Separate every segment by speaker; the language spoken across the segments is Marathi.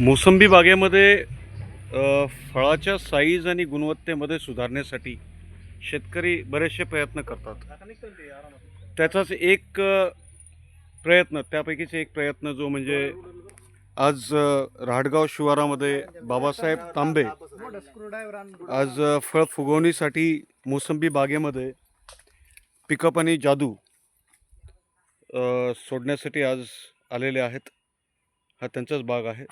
Speaker 1: मोसंबी बागेमध्ये अ, फळाच्या साईज आणि गुणवत्तेमध्ये सुधारण्यासाठी शेतकरी बरेचसे प्रयत्न करतात. त्याचाच एक अ, प्रयत्न त्यापैकीच एक प्रयत्न जो म्हणजे आज अ, राहडगाव शिवारामध्ये बाबासाहेब तांबे आज अ, फळ फुगवणीसाठी मोसंबी बागेमध्ये पिकअप आणि जादू अ, सोडण्यासाठी आज आलेले आहेत. हा त्यांचाच बाग आहे.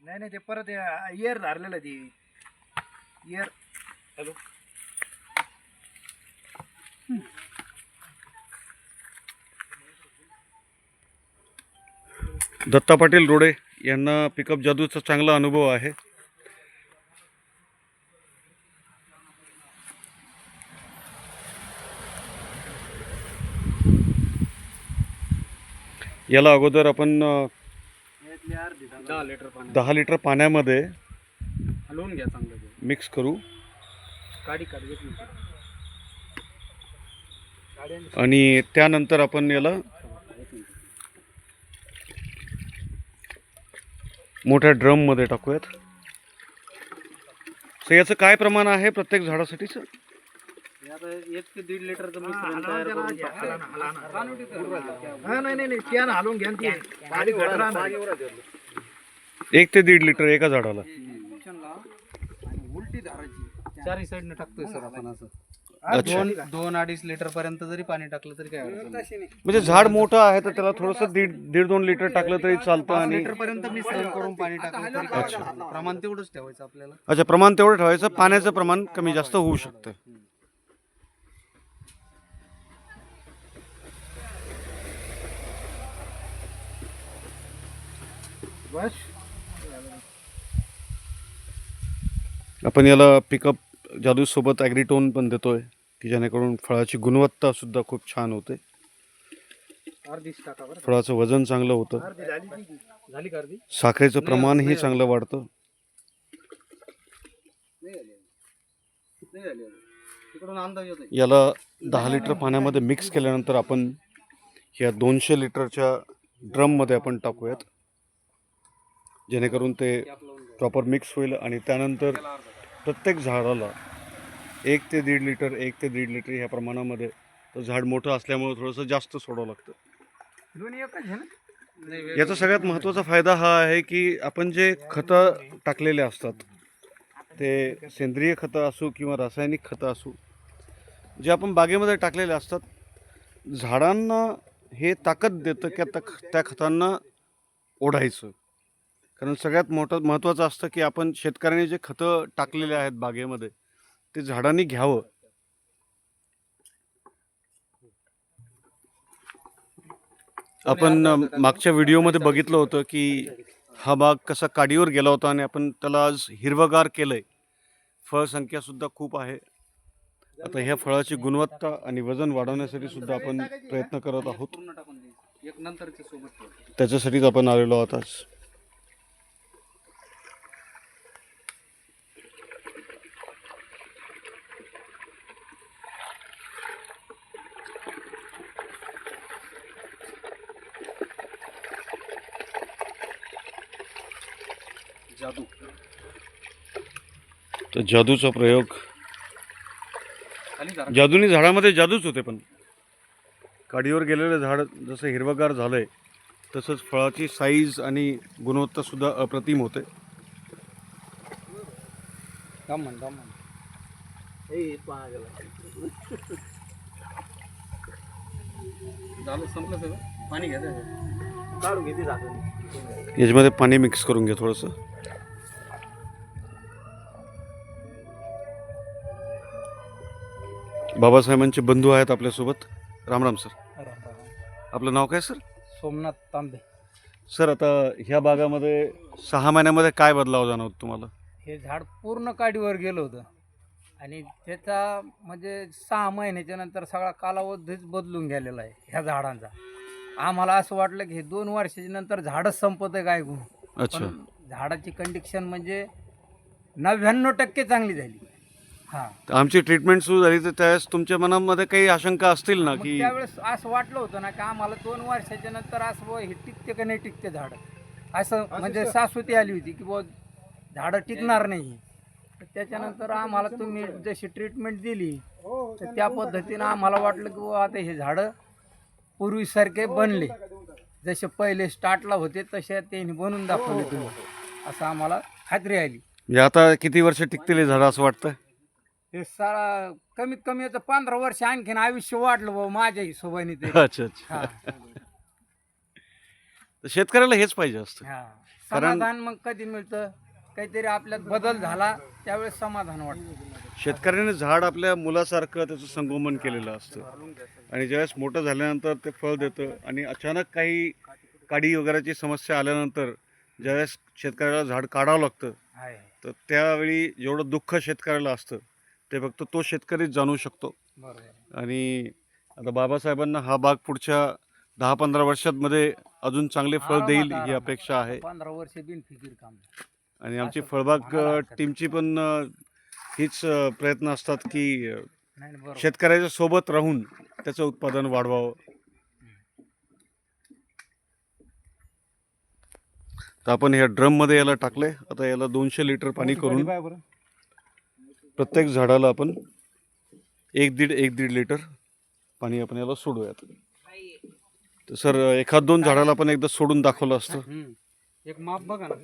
Speaker 2: नाही नाही ते परत इयर धरलेलं ते. इयर हॅलो
Speaker 1: दत्ता पाटील रोडे यांना पिकअप जादूचा चांगला अनुभव आहे. याला अगोदर आपण
Speaker 2: दहा लिटर पाणी
Speaker 1: दहा लिटर पाण्यामध्ये
Speaker 2: हलवून घ्या चांगलं ते.
Speaker 1: मिक्स करू
Speaker 2: काढी काढ घेत नाही काढी आणि
Speaker 1: आणि त्यानंतर आपण याला
Speaker 2: एक मिनिट.
Speaker 1: मोठ्या ड्रममध्ये टाकूयात तर याचं काय प्रमाण आहे प्रत्येक झाडासाठीचं
Speaker 2: हे आता एक ते दीड लिटरचं मिश्रण तयार करून टाकतोय. हा नाही नाही नाही कॅन हलवून घ्या ना. ते. बारीक घट राहणार.
Speaker 1: एक ते दीड लिटर एका झाडाला.
Speaker 2: उलटी धाराची चारही साईडने टाकतोय सर आपण. असं.
Speaker 1: अच्छा.
Speaker 2: दोन दोन अडीच लिटर पर्यंत जरी पाणी टाकलं तरी काय अडचण नाही.
Speaker 1: म्हणजे झाड मोठं आहे तर त्याला थोडंसं दीड दीड दोन लिटर टाकलं तरी चालतं
Speaker 2: पाच
Speaker 1: आणि
Speaker 2: लिटर पर्यंत मिश्रण करून पाणी टाकलं तरी काय अडचण नाही. प्रमाण तेवढंच ठेवायचं आपल्याला.
Speaker 1: अच्छा प्रमाण तेवढं ठेवायचं. पाण्याचं प्रमाण कमी जास्त होऊ शकतं.
Speaker 2: बस.
Speaker 1: आपण याला पिकअप जादूसोबत ॲग्रिटोन पण देतोय की जेणेकरून फळाची गुणवत्ता सुद्धा खूप छान होते. फळाचं वजन चांगलं होतं. साखरेचं प्रमाणही चांगलं वाढतं. याला दहा लिटर पाण्यामध्ये मिक्स केल्यानंतर आपण ह्या दोनशे लिटरच्या ड्रममध्ये आपण टाकूयात. जेणेकरून ते प्रॉपर मिक्स होईल आणि त्यानंतर प्रत्येक झाडाला एक ते दीड लिटर एक ते दीड लिटर ह्या प्रमाणामध्ये तर झाड मोठं असल्यामुळे थोडंसं जास्त सोडावं लागतं. याचा सगळ्यात महत्त्वाचा फायदा हा आहे की आपण जे खतं टाकलेले असतात ते सेंद्रिय खतं असो किंवा रासायनिक खतं असो जे आपण बागेमध्ये टाकलेले असतात झाडांना हे ताकद देतं की आता ख- त्या खतांना ओढायचं. कारण सगळ्यात मोठं महत्त्वाचं असतं की आपण शेतकऱ्यांनी जे खतं टाकलेले आहेत बागेमध्ये ते झाडांनी घ्यावं. आपण मागच्या व्हिडिओमध्ये बघितलं होतं की हा बाग कसा काडीवर गेला होता आणि आपण त्याला आज हिरवगार केलंय. फळ संख्या सुद्धा खूप आहे. आता ह्या फळाची गुणवत्ता आणि वजन वाढवण्यासाठी सुद्धा आपण प्रयत्न करत आहोत. त्याच्यासाठीच आपण आलेलो आहोत आज.
Speaker 2: जादू.
Speaker 1: तर जादूचा प्रयोग
Speaker 2: खाली जरा
Speaker 1: जादूनी झाडामध्ये जादूच होते पण. काडीवर गेलेलं झाड जसं हिरवगार झालंय तसंच फळाची साईज आणि गुणवत्ता सुद्धा अप्रतिम होते.
Speaker 2: थांब म्हण थांब म्हण ए पहा गेला झालं संपलं सगळं? पाणी घ्या त्याच्यात. काढून घेते झाकण
Speaker 1: याच्यामध्ये पाणी मिक्स करून घ्या थोडंसं. बाबासाहेबांचे बंधू आहेत आपल्यासोबत. राम राम सर. आपलं नाव काय सर?
Speaker 2: सोमनाथ तांबे.
Speaker 1: सर आता ह्या भागामध्ये सहा महिन्यामध्ये काय बदलाव जाणवत तुम्हाला?
Speaker 3: हे झाड पूर्ण काडीवर गेलं होतं. आणि त्याचा म्हणजे सहा महिन्याच्या नंतर सगळा कालावधीच बदलून गेलेला आहे ह्या झाडांचा. आम्हाला असं वाटलं की हे दोन वर्षाच्या नंतर झाडच संपत आहे काय गो?
Speaker 1: अच्छा.
Speaker 3: पण झाडाची कंडिक्शन म्हणजे नव्याण्णव टक्के चांगली झाली.
Speaker 1: तर आमची ट्रीटमेंट सुरू झाली तर त्यावेळेस तुमच्या मनामध्ये काही आशंका असतील ना
Speaker 3: मग
Speaker 1: की
Speaker 3: त्यावेळेस असं वाटलं होतं ना की आम्हाला दोन वर्षाच्या नंतर असं बुवा हे टिकते का नाही टिकते झाड? असं म्हणजे सासुती आली होती की बुवा झाडं टिकणार नाही. तर त्याच्यानंतर आम्हाला तुम्ही जशी ट्रीटमेंट दिली तर त्या पद्धतीनं आम्हाला वाटलं की बुवा आता हे झाडं पूर्वीसारखे बनले. जसे पहिले स्टार्टला होते तसे त्यांनी बनवून दाखवले तुम्ही. असं आम्हाला खात्री आली.
Speaker 1: म्हणजे आता किती वर्ष टिकतील हे झाडं असं वाटतं
Speaker 3: हे सारा कमीत कमी आता पंधरा वर्ष आणखीन आयुष्य वाढलं बाबा माझ्या हिशोबाने ते
Speaker 1: अच्छा अच्छा.
Speaker 3: हा.
Speaker 1: तर शेतकऱ्याला हेच पाहिजे असतं.
Speaker 3: हा.
Speaker 1: कारण-
Speaker 3: समाधान मग कधी मिळतं? काहीतरी आपल्यात बदल झाला त्यावेळेस समाधान वाटतं.
Speaker 1: शेतकऱ्याने झाड आपल्या मुलासारखं त्याचं संगोपन केलेलं असतं. आणि ज्यावेळेस मोठं झाल्यानंतर ते फळ देतं आणि अचानक काही काडी वगैरेची समस्या आल्यानंतर ज्यावेळेस शेतकऱ्याला झाड काढावं लागतं
Speaker 3: आहे
Speaker 1: तर त्यावेळी जेवढं दुःख शेतकऱ्याला असतं. ते फक्त तो शेतकरीच जाणू शकतो. आणि आता बाबासाहेबांना हा बाग पुढच्या दहा पंधरा वर्षांमध्ये अजून चांगले फळ देईल ही. अपेक्षा आहे.
Speaker 3: पंधरा वर्ष बिनफिकीर काम
Speaker 1: आणि आमची फळबाग. टीमची पण हीच प्रयत्न असतात की शेतकऱ्याच्या सोबत राहून त्याचं उत्पादन वाढवावं. तर आपण ह्या ड्रममध्ये याला टाकले आता याला दोनशे लिटर पाणी करून प्रत्येक झाडाला आपण एक दीड एक दीड लिटर पाणी आपण याला सोडूयात. तर सर एखाद दोन झाडाला आपण एकदा सोडून दाखवलं असतं.
Speaker 3: एक माप बघा ना.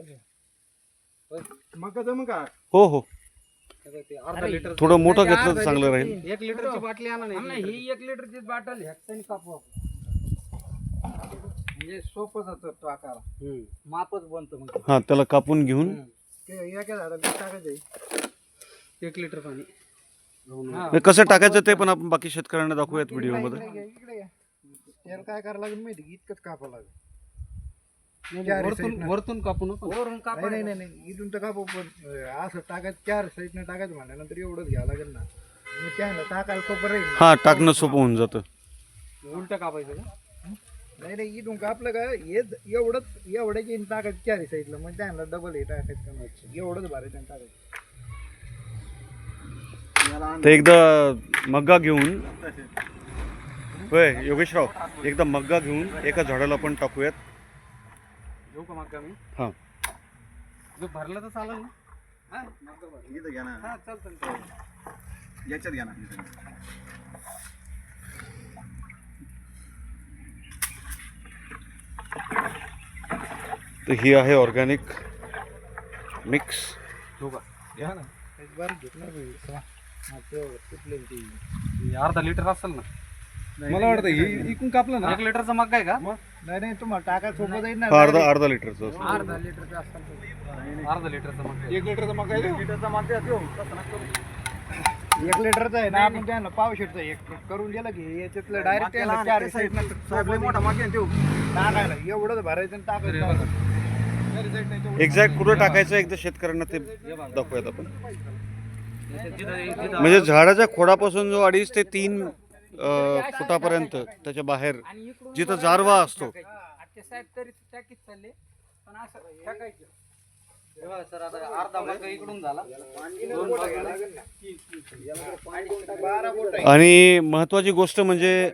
Speaker 2: मग जम का?
Speaker 1: हो हो.
Speaker 2: ते अर्धा लिटर
Speaker 1: थोडं मोठं घेतलं तर चांगलं राहील.
Speaker 2: एक लिटरची बाटली आणा
Speaker 3: हा, ही एक लिटरची बाटल ह्याच्याने कापू आपण. म्हणजे सोपं जातं टाकायला मापच बनतं मग
Speaker 1: हां त्याला कापून घेऊन
Speaker 2: एका झाडाला टाकायचं एक लिटर पाणी.
Speaker 3: हा.
Speaker 1: हे कसं टाकायचं ते पण आपण बाकी शेतकऱ्यांना दाखवूयात व्हिडिओमध्ये.
Speaker 2: इकडे घ्या, इकडे. घ्या. त्याला काय करावं लागेल माहिती का? इतकंच कापावं लागेल.
Speaker 3: वरतून वरतून कापू नको. वरून
Speaker 2: नाही
Speaker 3: कापा
Speaker 2: नाही नाही नाही इथून तर कापू पण असं टाकायचं चार साईडनं टाकायचं म्हणल्यानंतर एवढंच घ्यावं लागेल ना. मग त्याला टाकायला सोपं राहील ना.
Speaker 1: हां टाकणं सोपं होऊन जातं.
Speaker 3: उलट कापायचं का?
Speaker 2: नाही नाही इथून कापलं का हे एवढंच एवढं घेऊन टाकायचं चारी साईडला मग त्यांना डबल हे टाकायचं एवढंच भरायचं आणि टाकायचं.
Speaker 1: तर एकदा मग्गा घेऊन होय योगेशराव एकदा मग्गा घेऊन एका झाडाला पण टाकूयात.
Speaker 3: घेऊ का मग मी?
Speaker 1: हां.
Speaker 3: जो भरला तर चालेल ना? हा चालतं चालतं.
Speaker 2: याच्यात घ्या ना.
Speaker 1: तर ही आहे ऑर्गॅनिक मिक्स.
Speaker 3: घ्या ना.
Speaker 2: बारीक घेतलं पाहिजे. चला. हा,
Speaker 3: अर्धा लिटर असेल ना. मला वाटतं
Speaker 2: एक-
Speaker 3: ही इकून कापलं ना. एक लिटरचा मग काय का?
Speaker 2: नाही नाही तुम्हाला टाकायला सोपं जाईल ना.
Speaker 1: अर्धा अर्धा लिटरचं असतं.
Speaker 3: अर्धा लिटरचा अर्धा लिटरचा मग
Speaker 2: एक लिटरचा मग काय
Speaker 3: लिटरचा मग.
Speaker 2: एक लिटरचा आहे ना आपण त्यांना पाव शेटचा एक करून दिलं की याच्यातलं डायरेक्ट
Speaker 3: त्याला
Speaker 2: चार मोठा मागे देऊ. टाकायला. एवढंच भरायचं आणि टाकायचं.
Speaker 1: एक्झॅक्ट कुठं टाकायचं एकदा शेतकऱ्यांना ते दाखवूयात आपण. म्हणजे झाडाच्या खोडापासून जो अडीच ते तीन फुटापर्यंत त्याच्या बाहेर जिथं जारवा असतो. आणि महत्त्वाची गोष्ट म्हणजे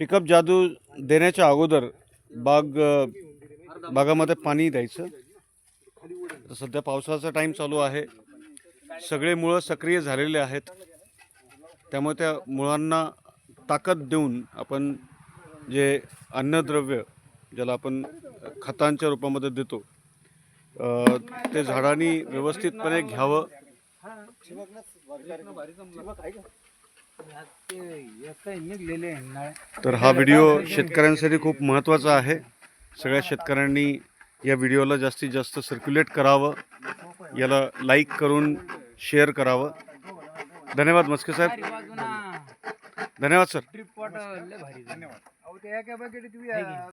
Speaker 1: पिकअप जादू देण्याच्या अगोदर बाग बागामध्ये पाणी द्यायचं सध्या पावसाचा टाईम चालू आहे सगळे मुळं सक्रिय झालेले आहेत. त्यामुळे त्या मुळांना ताकद देऊन आपण जे अन्नद्रव्य ज्याला आपण खतांच्या रूपामध्ये देतो ते झाडांनी व्यवस्थितपणे घ्यावं. तर हा व्हिडिओ शेतकऱ्यांसाठी खूप महत्त्वाचा आहे. सगळ्या शेतकऱ्यांनी या व्हिडिओला जास्तीत जास्त सर्क्युलेट करावं. याला लाईक करून शेअर करावं. धन्यवाद मस्के साहेब. धन्यवाद सर.
Speaker 3: ट्रिप धन्यवाद.